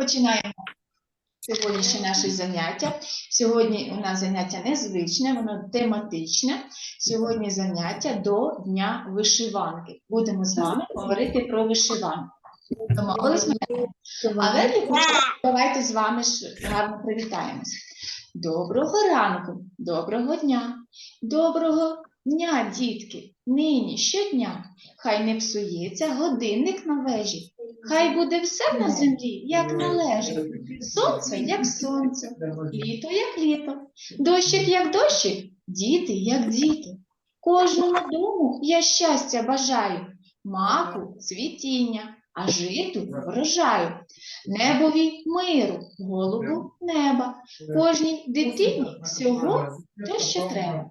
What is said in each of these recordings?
Починаємо сьогоднішнє наше заняття. Сьогодні у нас заняття незвичне, воно тематичне. Сьогодні заняття до Дня вишиванки. Будемо з вами говорити про вишиванку. Домовились ми? Але для початку давайте з вами гарно привітаємося. Доброго ранку, доброго дня, доброго дня, дітки. Нині щодня. Хай не псується годинник на вежі. Хай буде все на землі, як належить. Сонце, як сонце, літо, як літо, дощик, як дощик, діти, як діти. Кожному дому я щастя бажаю, маку цвітіння, а житу врожаю, небові миру, голубу неба, кожній дитині всього те, що треба.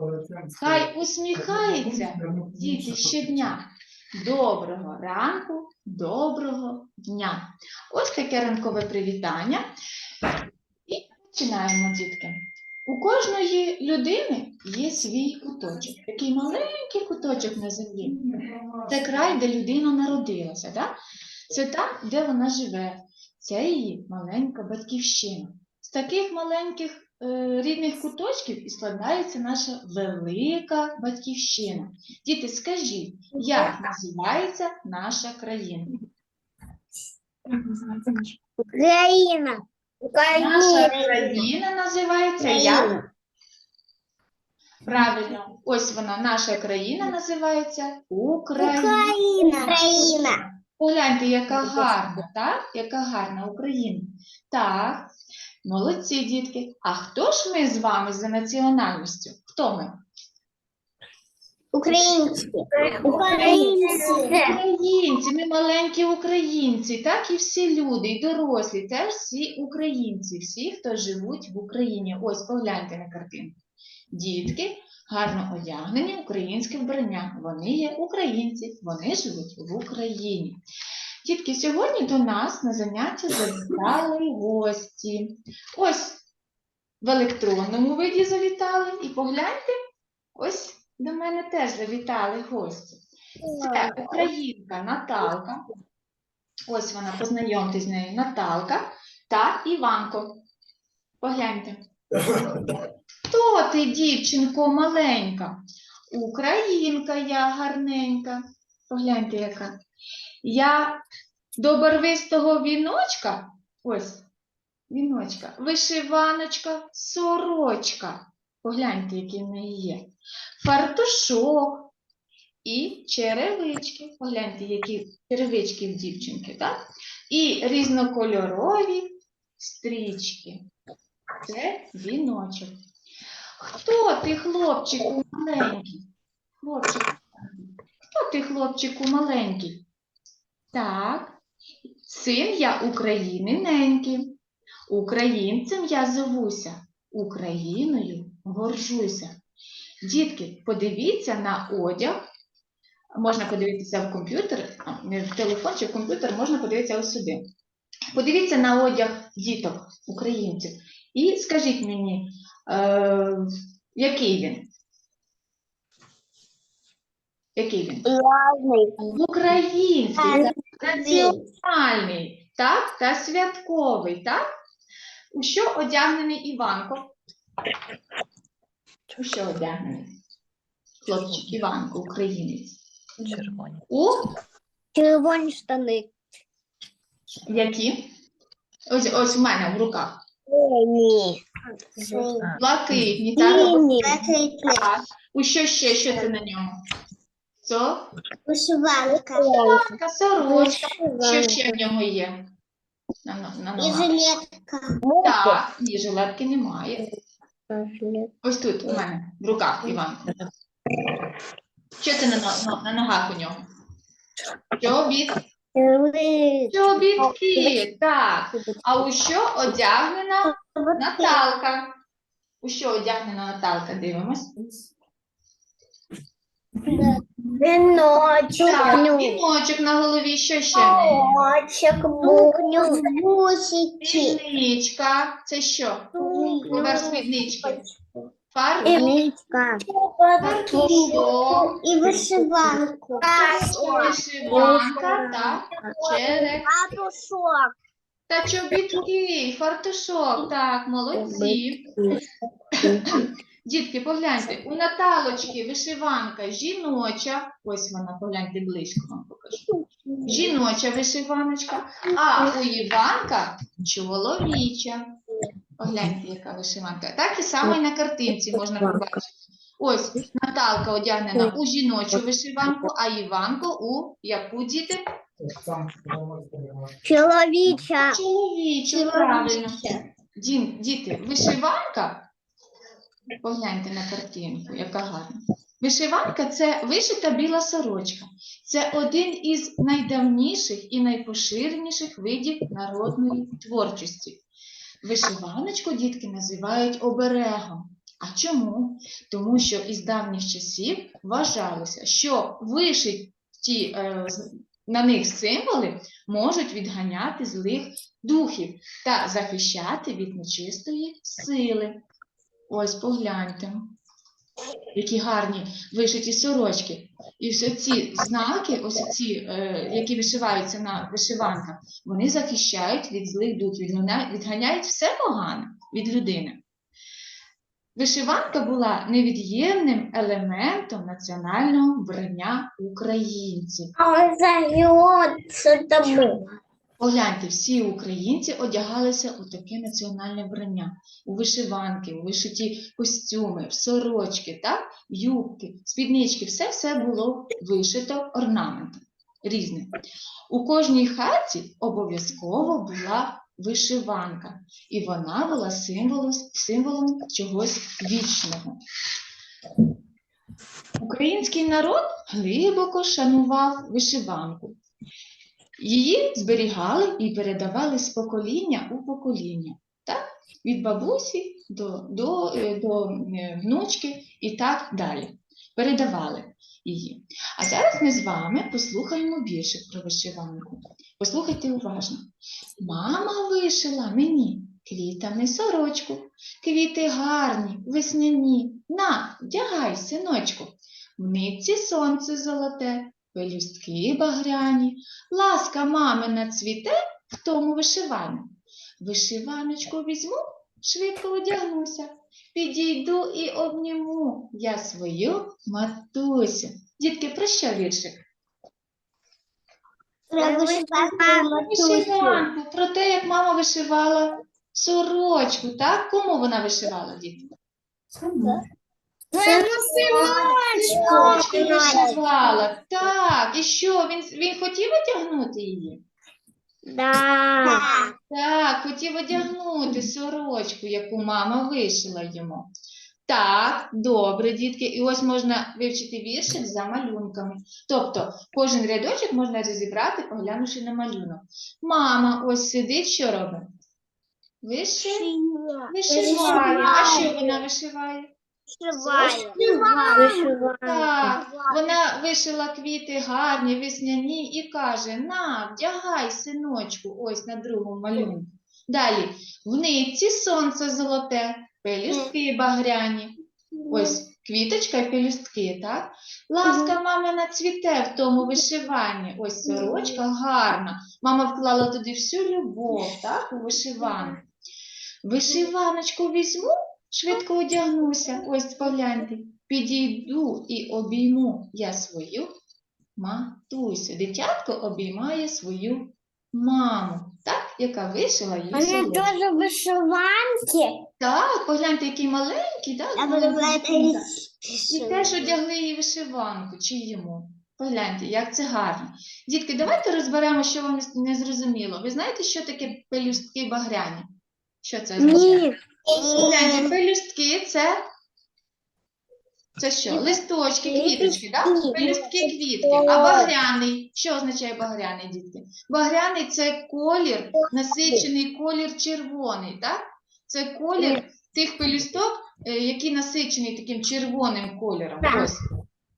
Хай усміхається діти щодня. Доброго ранку, доброго дня. Ось таке ранкове привітання. І починаємо, дітки. У кожної людини є свій куточок, такий маленький куточок на землі. Це край, де людина народилася. Да? Це там, де вона живе. Це її маленька батьківщина. З таких маленьких рідних куточків і складається наша велика батьківщина. Діти, скажіть, як називається наша країна? Украина. Наша країна називається як? Правильно, ось вона, наша країна називається Україна. Украина. Украина. Погляньте, яка гарна, так? Яка гарна Україна. Так, молодці, дітки. А хто ж ми з вами за національністю? Хто ми? Украинцы. Украинцы. Українці, ми маленькі українці, так і всі люди, і дорослі, теж всі українці, всі, хто живуть в Україні. Ось погляньте на картинку. Дітки гарно одягнені українське вбрання. Вони є українці, вони живуть в Україні. Дітки, сьогодні до нас на заняття завітали гості. Ось в електронному виді завітали. І погляньте, ось до мене теж завітали гості. Це українка Наталка. Ось вона, познайомтесь з нею. Наталка та Іванко. Погляньте. Хто ти, дівчинко маленька? Українка я гарненька. Погляньте, яка. Я до барвистого віночка, ось віночка, вишиваночка, сорочка. Погляньте, які в неї є. Фартушок, і черевички. Погляньте, які черевички в дівчинки, так? І різнокольорові стрічки. Це віночок. Хто ти, хлопчику маленький? Маленький. хто ти, хлопчику маленький? Так, син я України неньки. Українцем я зовуся, Україною горжуся. Дітки, подивіться на одяг. Можна подивитися в комп'ютер, в телефон чи в комп'ютер, можна подивитися ось сюди. Подивіться на одяг діток, українців, і скажіть мені, е, який він? Який він? Разный. Український, національний, так? Та святковий, так? У що одягнений Іванко? У що одягнений? Хлопчик Іванко, українець. Червоні. У Червоні штани. які? Ось, ось в мене в руках. Сині. Блакитні. Так. У що ще? Що це на ньому? Це Вишиванка. така сорочка. Що ще в нього є? На, на, на І ногах. жилетка. Так, ні, жилетки немає. Ось тут у мене в руках, Іванко. Що це на, но- на, на ногах у нього? Чобіт. Чобітки, так. А у що одягнена Наталка? У що одягнена Наталка? Дивимось. Віночок. Віночок на голові, що ще? Віночок. Бусики. Спідничка. Це що? Поверх спіднички. Фар... Іличка. Фартушок. І вишиванку. Вишиванка та череп. Папушок. Та чобітки, фартушок. Так, молодці. Дітки, погляньте, у Наталочки вишиванка жіноча. Ось вона, погляньте близько вам покажу. Жіноча вишиваночка, а у Іванка чоловіча. Погляньте, яка вишиванка. Так і само і на картинці можна побачити. Ось Наталка одягнена у жіночу вишиванку, а Іванко у яку діти? Чоловіча. Чоловічу, правильно. Дім, діти, вишиванка, погляньте на картинку, яка гарна. Вишиванка це вишита біла сорочка. Це один із найдавніших і найпоширеніших видів народної творчості. Вишиваночку дітки називають оберегом. А чому? Тому що із давніх часів вважалося, що вишиті е, на них символи можуть відганяти злих духів та захищати від нечистої сили. Ось погляньте, які гарні вишиті сорочки. І ось ці знаки, ось ці, е, які вишиваються на вишиванках, вони захищають від злих духів, відганяють все погане від людини. Вишиванка була невід'ємним елементом національного вбрання українців. А он зовется тому. Погляньте, всі українці одягалися у таке національне вбрання, у вишиванки, у вишиті костюми, в сорочки, так? юбки, спіднички, все все було вишито орнаментом різним. У кожній хаті обов'язково була вишиванка, і вона була символом, символом чогось вічного. Український народ глибоко шанував вишиванку. Її зберігали і передавали з покоління у покоління, так? від бабусі до, до, е, до е, внучки і так далі. Передавали її. А зараз ми з вами послухаємо більше про вишиванку. Послухайте уважно. Мама вишила мені квітами сорочку, квіти гарні, весняні. На, вдягай, синочку. В нитці сонце золоте, пелюстки багряні, Ласка мамина цвіте в тому вишиванні. Вишиваночку візьму, швидко одягнуся, підійду і обніму я свою матусю. Дітки, про що віршик? Вишиванку, про те, як мама вишивала сорочку, так? Кому вона вишивала, дітки? Синочку. Так, і що? Він, він хотів одягнути її? Да. Так, хотів одягнути сорочку, яку мама вишила йому. Так, добре, дітки. І ось можна вивчити віршик за малюнками. Тобто кожен рядочок можна розібрати, поглянувши на малюнок. Мама ось сидить, що робить? Виши... Вишиває. А що вона вишиває? Так, вона вишила квіти гарні, весняні і каже: На, вдягай, синочку, ось на другому малюнку. Далі, в нитці сонце золоте, пелюстки багряні. Ось квіточка і пелюстки, так? Ласка мамина цвіте в тому вишиванні. Ось сорочка гарна. Мама вклала туди всю любов, так, у вишиванку. Вишиваночку візьму, швидко одягнуся. Ось погляньте. Підійду і обійму я свою матусю. Дитятко обіймає свою маму, так, яка вишила їй Они сорочку. тоже вышиванки. Так, погляньте, який маленький, так? Я маленький буду это. І теж одягли їй вишиванку, чи йому. Погляньте, як це гарно. Дітки, давайте розберемо, що вам не- зрозуміло. Ви знаєте, що таке пелюстки багряні? Що це означає? Нет. Пелюстки це. Це що? Листочки, квіточки, так? Пелюстки, квітки. А багряний. Що означає багряний, дітки? Багряний це колір, насичений колір червоний, так? Це колір тих пелюсток, е, які насичені таким червоним кольором. Ось.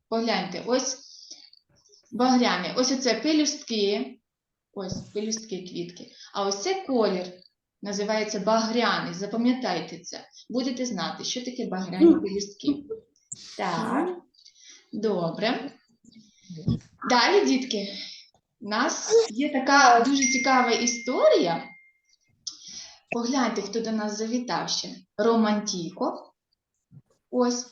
Погляньте, ось багряний. Ось оце пелюстки. Ось пелюстки квітки. А ось це колір. Називається багряний. Запам'ятайте це. Будете знати, що таке багряні пелюстки. Так, добре. Далі, дітки, у нас є така дуже цікава історія Погляньте, хто до нас завітав ще. Романтіко. Ось.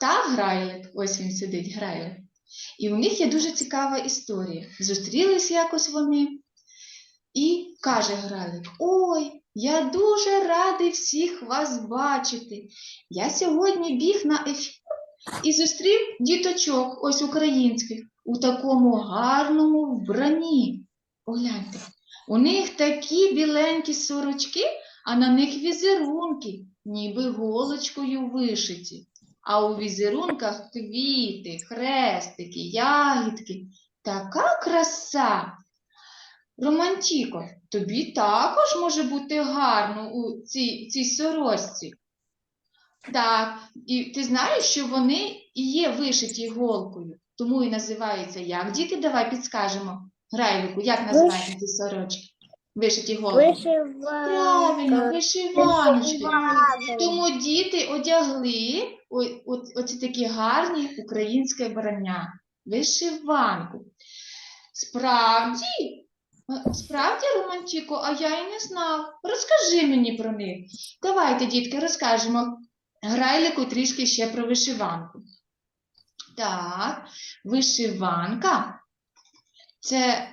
Та Грайлик. Ось він сидить, Грайлик. І у них є дуже цікава історія. Зустрілись якось вони. І каже Грайлик: Ой, я дуже радий всіх вас бачити. Я сьогодні біг на ефір і зустрів діточок, ось українських, у такому гарному вбранні. Погляньте, у них такі біленькі сорочки, а на них візерунки, ніби голочкою вишиті. А у візерунках квіти, хрестики, ягідки. Така краса. Романтіко, тобі також може бути гарно у цій, цій сорочці. Так, і ти знаєш, що вони і є вишиті голкою, тому і називаються як? Діти, давай підскажемо. Грайлику, як називаються ці сорочки? Вишиті голкою. Правильно, вишиваночки. Тому діти одягли оці такі гарні українське вбрання, вишиванку. Справді, справді, Романтіко, а я і не знав. Розкажи мені про них. Давайте, дітки, розкажемо Грайлику трішки ще про вишиванку. Так, вишиванка це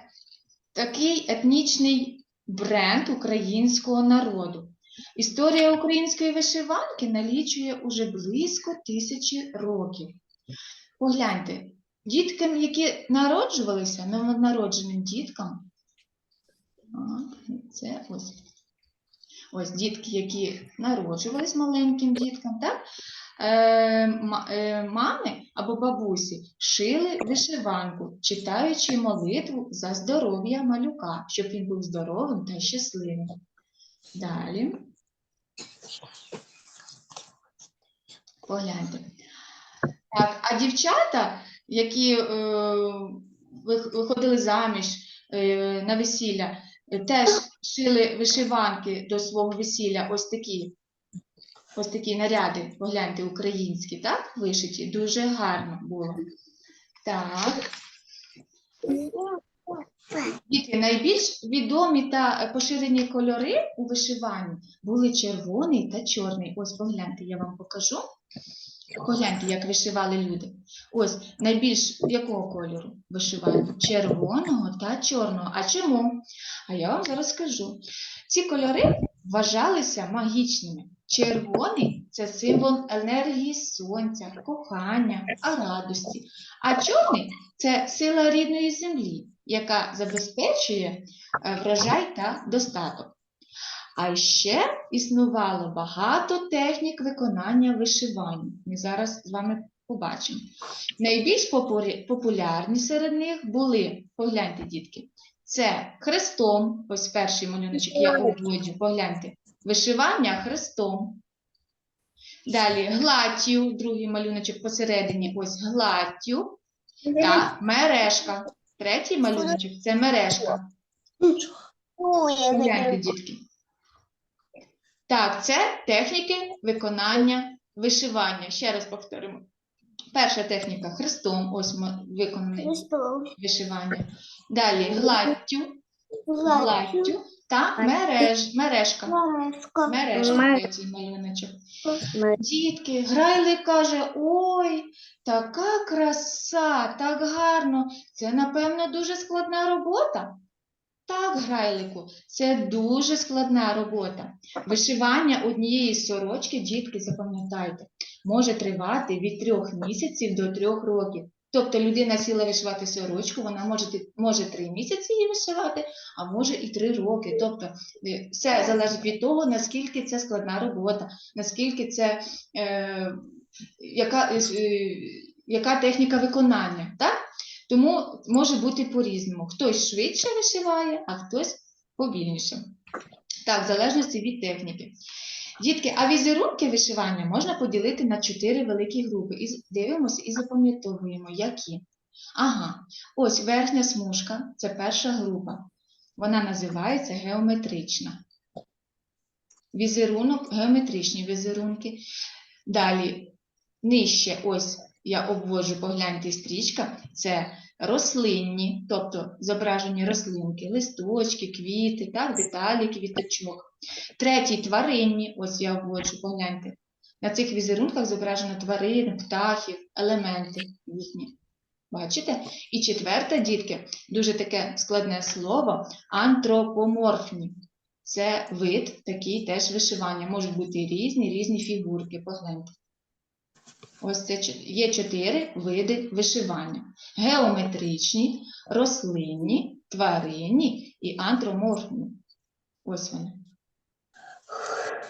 такий етнічний бренд українського народу. Історія української вишиванки налічує уже близько тисячі років. Погляньте, діткам, які народжувалися, новонародженим діткам, це ось. Ось дітки, які народжувались маленьким діткам, так? Е, е, мами або бабусі шили вишиванку, читаючи молитву за здоров'я малюка, щоб він був здоровим та щасливим. Далі. Погляньте. Так, а дівчата, які е, виходили заміж е, на весілля, теж шили вишиванки до свого весілля, ось такі. Ось такі наряди, погляньте, українські, так? Вишиті. Дуже гарно було. Так. Діти, найбільш відомі та поширені кольори у вишиванні були червоний та чорний. Ось погляньте, я вам покажу. Погляньте, як вишивали люди. Ось найбільш якого кольору вишивання? Червоного та чорного. А чому? А я вам зараз скажу. Ці кольори вважалися магічними. Червоний це символ енергії сонця, кохання, радості. А чорний це сила рідної землі, яка забезпечує е, врожай та достаток. А ще існувало багато технік виконання вишивання. Ми зараз з вами побачимо. Найбільш популярні серед них були, погляньте, дітки, це хрестом, ось перший малюночок я обводжу, погляньте, вишивання хрестом. Далі гладдю, другий малюночок посередині, ось гладдю та мережка. Третій малюночок це мережка. Погляньте, дітки. Так, це техніки виконання вишивання. Ще раз повторимо. Перша техніка хрестом, ось ми виконаний вишивання. Далі гладдю, гладдю та мереж, мережка. Мережка, Мер- третій малюночок. Дітки, Грайлик каже, ой, така краса, так гарно. Це, напевно, дуже складна робота. Так, Грайлику, це дуже складна робота. Вишивання однієї сорочки, дітки, запам'ятайте, може тривати від трьох місяців до трьох років. Тобто людина сіла вишивати сорочку, вона може, може три місяці її вишивати, а може і три роки. Тобто е, все залежить від того, наскільки це складна робота, наскільки це е, яка, е, яка техніка виконання. Так? Тому може бути по-різному. Хтось швидше вишиває, а хтось повільніше. Так, в залежності від техніки. Дітки, а візерунки вишивання можна поділити на чотири великі групи. І дивимося і запам'ятовуємо, які. Ага, ось верхня смужка це перша група. Вона називається геометрична. Візерунок, геометричні візерунки. Далі нижче, ось я обводжу, погляньте, стрічка, це рослинні, тобто зображені рослинки, листочки, квіти, так, деталі квіточок. Третій тваринні, ось я вводжу, погляньте. На цих візерунках зображено тварини, птахів, елементи їхні. Бачите? І четверте, дітки, дуже таке складне слово антропоморфні. Це вид, такий теж вишивання. Можуть бути різні, різні фігурки. Погляньте. Ось це є чотири види вишивання: геометричні, рослинні, тваринні і антроморфні. Ось вони.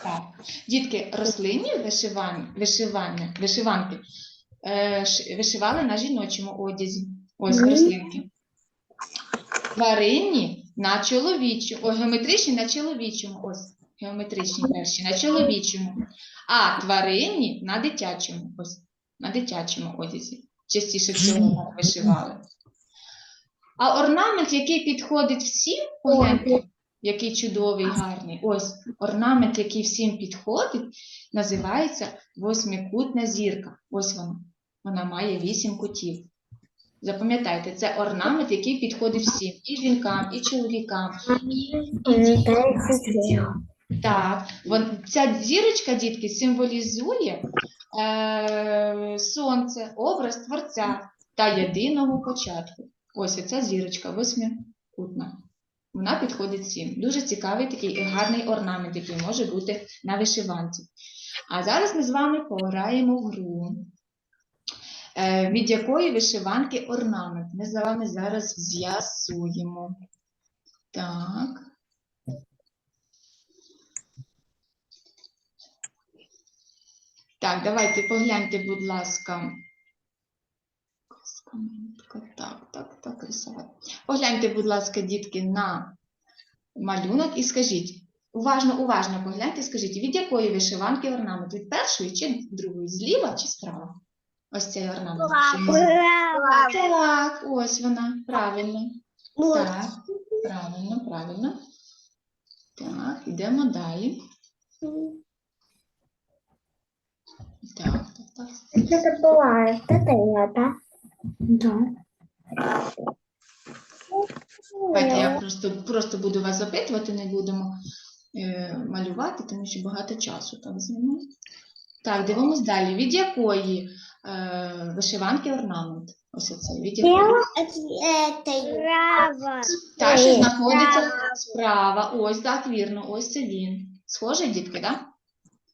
Так. Дітки, рослинні вишивання, вишивання, вишиванки е, вишивали на жіночому одязі. Ось рослинки. Тваринні на чоловічому, о, геометричні на чоловічому. Ось геометричні перші на чоловічому. А тваринні на дитячому. Ось на дитячому одязі. Частіше всього вишивали. А орнамент, який підходить всім, погляньте, який чудовий, гарний. Ось орнамент, який всім підходить, називається восьмикутна зірка. Ось вона. Вона має вісім кутів. Запам'ятайте, це орнамент, який підходить всім, і жінкам, і чоловікам, і дітям. Так, вон, ця зірочка, дітки, символізує е, сонце, образ Творця та єдиного початку. Ось оця зірочка восьмикутна. Вона підходить всім. Дуже цікавий такий гарний орнамент, який може бути на вишиванці. А зараз ми з вами пограємо в гру. Е, від якої вишиванки орнамент? Ми з вами зараз з'ясуємо. Так. Так, давайте погляньте, будь ласка. Так, так, так, рисувати. Погляньте, будь ласка, дітки, на малюнок і скажіть. Уважно, уважно погляньте і скажіть, від якої вишиванки орнамент? Від першої чи другої? Зліва чи справа? Ось цей орнамент. що. Так, ось вона, правильно. Так, правильно, правильно. Так, йдемо далі. Так, так, так. Это бывает. Это я, да? Да. Давайте я просто, просто буду вас запитувати, не будемо е, малювати, тому що багато часу так займе. Так, дивимось далі. Від якої е, вишиванки орнамент? Ось оце. Від якої? Это Право. Та, що Ні, знаходиться справа. Ось, так, вірно, ось це він. Схоже, дітки, так? Да.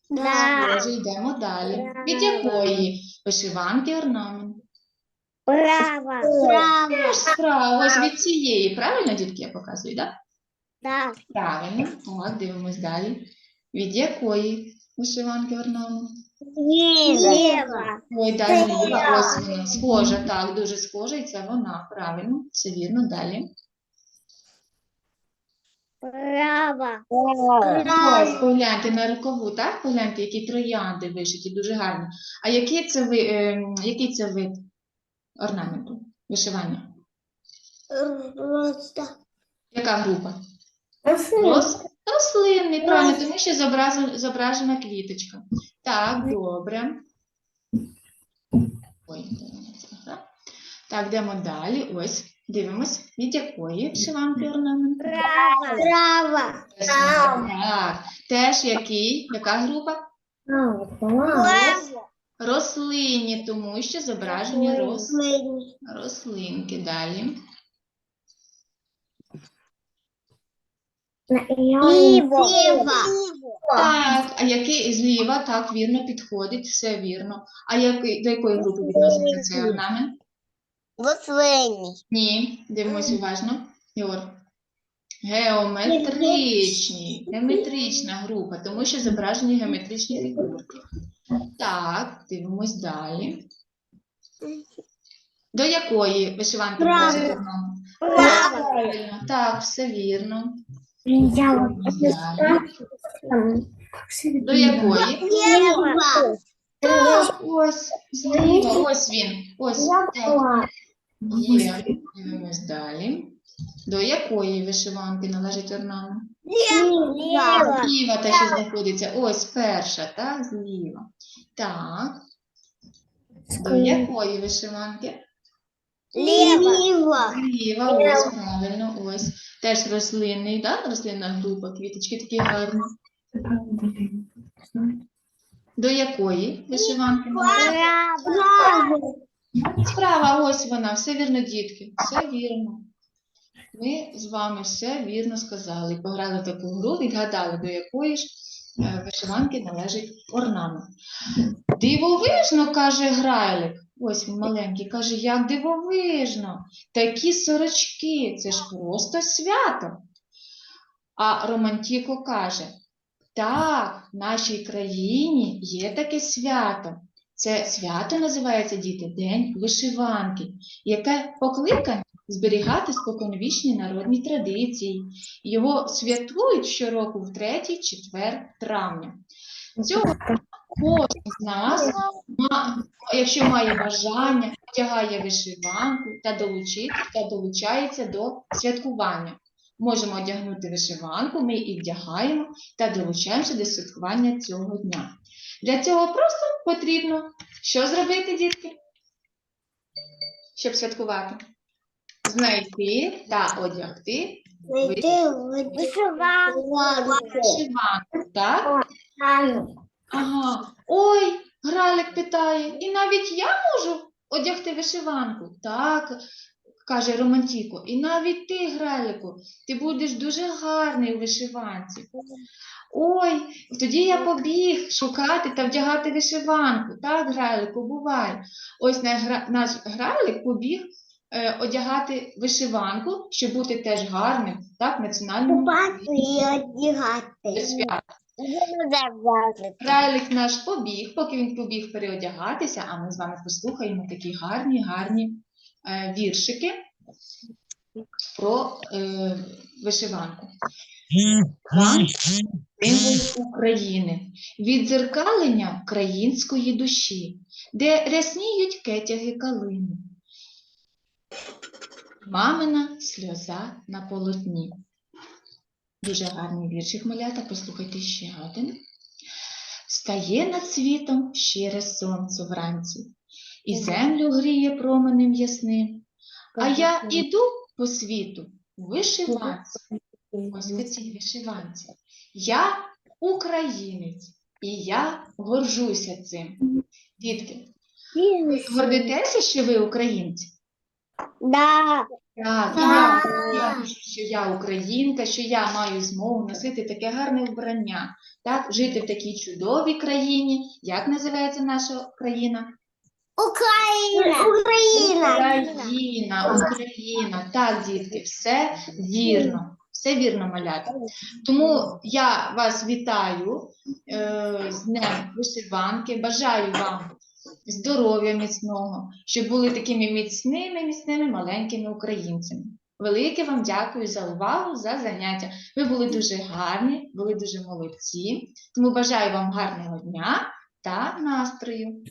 Схоже, йдемо далі. Від якої вишиванки орнамент? Право. Право. Теж справа, ось від цієї. Правильно, дітки, я показую, так? Да. Правильно. Так, дивимось далі. Від якої вишиванки орнамент? Слева. Ой, да, зліва, ось вона. Схожа, так, дуже схожа, і це вона. Правильно, все вірно, далі. Право. Ось, погляньте на рукаву, так? Погляньте, які троянди вишиті, дуже гарні. А який це, ви, е, який це вид орнаменту, вишивання? Просто. Яка група? Рос... Рослинний, правильно, тому що зобразена, зображена квіточка. Так, добре. Ой, ага. Так, йдемо далі. Ось, дивимось, від якої вишиванки орнамент? Право. Так, теж який? Яка група? Рослинні, тому що зображені рос... рослинки. Далі. Слева. Так, а який зліва, так, вірно підходить, все вірно. А який, до якої групи відноситься цей орнамент? Рослинні. Ні, дивимось уважно. Ігор. Геометричні, геометрична група, тому що зображені геометричні фігурки. Так, дивимось далі. До якої вишиванки? Право. Правильно, так, все вірно. Далі. До якої? Так, ось, зліва, ось він. Ось, так. Дивимось далі. До якої вишиванки належить орнамент? Слева. Зліва те, що знаходиться. Ось перша, так, зліва. Так. До якої вишиванки? Ліва. Зліва, ось правильно, ось. Теж рослинний, да? рослинна група, квіточки такі гарні. До якої вишиванки? належать? Право. Справа, ось вона, все вірно, дітки, все вірно. Ми з вами все вірно сказали. Пограли таку гру, відгадали, до якої ж е, вишиванки належить орнамент. Дивовижно, каже Грайлик. Ось він маленький, каже, як дивовижно. Такі сорочки, це ж просто свято. А Романтіко каже: так, в нашій країні є таке свято. Це свято називається діти День вишиванки, яке покликане зберігати споконвічні народні традиції. Його святкують щороку в третій четвер травня. Цього кожен з нас, якщо має бажання, одягає вишиванку та, долучить, та долучається до святкування. Можемо одягнути вишиванку, ми і вдягаємо та долучаємося до святкування цього дня. Для цього просто потрібно що зробити, дітки? Щоб святкувати? Знайти та одягти вишиванку, так? Ага. Ой, Гралик питає, і навіть я можу одягти вишиванку? Так, каже Романтіко, і навіть ти, Гралику, ти будеш дуже гарний у вишиванці. Ой, тоді я побіг шукати та вдягати вишиванку. Так, Грайлику, бувай. Ось наш, Грайлик побіг е, одягати вишиванку, щоб бути теж гарним, так, національному святу. Грайлик наш побіг, поки він побіг переодягатися, а ми з вами послухаємо такі гарні, гарні віршики про е, вишиванку. Символ України, віддзеркалення української душі, де рясніють кетяги калини. Мамина сльоза на полотні. Дуже гарний віршик, малята, послухайте ще один. Встає над світом щире сонце вранці, і землю гріє променем ясним. А я іду по світу у вишиванці. Ось цій вишиванці. Я українець, і я горжуся цим. Дітки, гордитеся, що ви українці? Да. Так, Так. я, я пишу, що я українка, що я маю змогу носити таке гарне вбрання, так, жити в такій чудовій країні. Як називається наша країна? Україна. Україна. Україна, Україна. Так, дітки, все вірно. Все вірно, малята. Тому я вас вітаю е, з Днем вишиванки. Бажаю вам здоров'я міцного, щоб були такими міцними, міцними маленькими українцями. Велике вам дякую за увагу, за заняття. Ви були дуже гарні, були дуже молодці. Тому бажаю вам гарного дня та настрою.